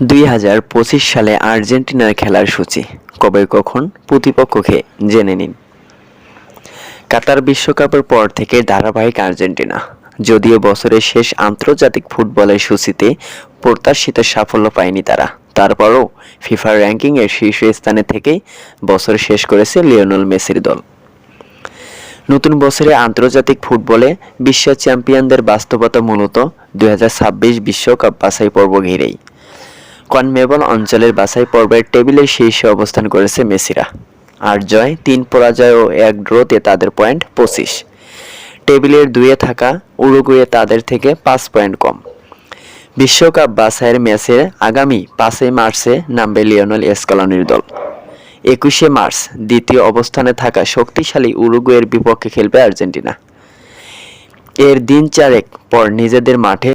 দুই হাজার পঁচিশ সালে আর্জেন্টিনার খেলার সূচি, কবে কখন প্রতিপক্ষকে জেনে নিন। কাতার বিশ্বকাপের পর থেকে ধারাবাহিক আর্জেন্টিনা, যদিও বছরের শেষ আন্তর্জাতিক ফুটবলের সূচিতে প্রত্যাশিত সাফল্য পায়নি তারা। তারপরও ফিফার র্যাঙ্কিংয়ের শীর্ষস্থানে থেকেই বছর শেষ করেছে লিওনেল মেসির দল। নতুন বছরে আন্তর্জাতিক ফুটবলে বিশ্ব চ্যাম্পিয়নদের বাস্তবতা মূলত দুই বিশ্বকাপ বাছাই পর্ব ঘিরেই। কনমেবল অঞ্চলের বাছাই পর্বের টেবিলের শীর্ষে অবস্থান করেছে মেসিরা। আর জয়, তিন পরাজয় ও এক ড্রতে তাদের পয়েন্ট পঁচিশ। টেবিলের দুয়ে থাকা উরুগুয়ে তাদের থেকে পাঁচ পয়েন্ট কম। বিশ্বকাপ বাছাইয়ের ম্যাচে আগামী পাঁচই মার্চে নামবে লিওনেল এসকলনির দল। একুশে মার্চ, দ্বিতীয় অবস্থানে থাকা শক্তিশালী উরুগুয়ের বিপক্ষে খেলবে আর্জেন্টিনা। এর দিন চারেক পর নিজেদের মাঠে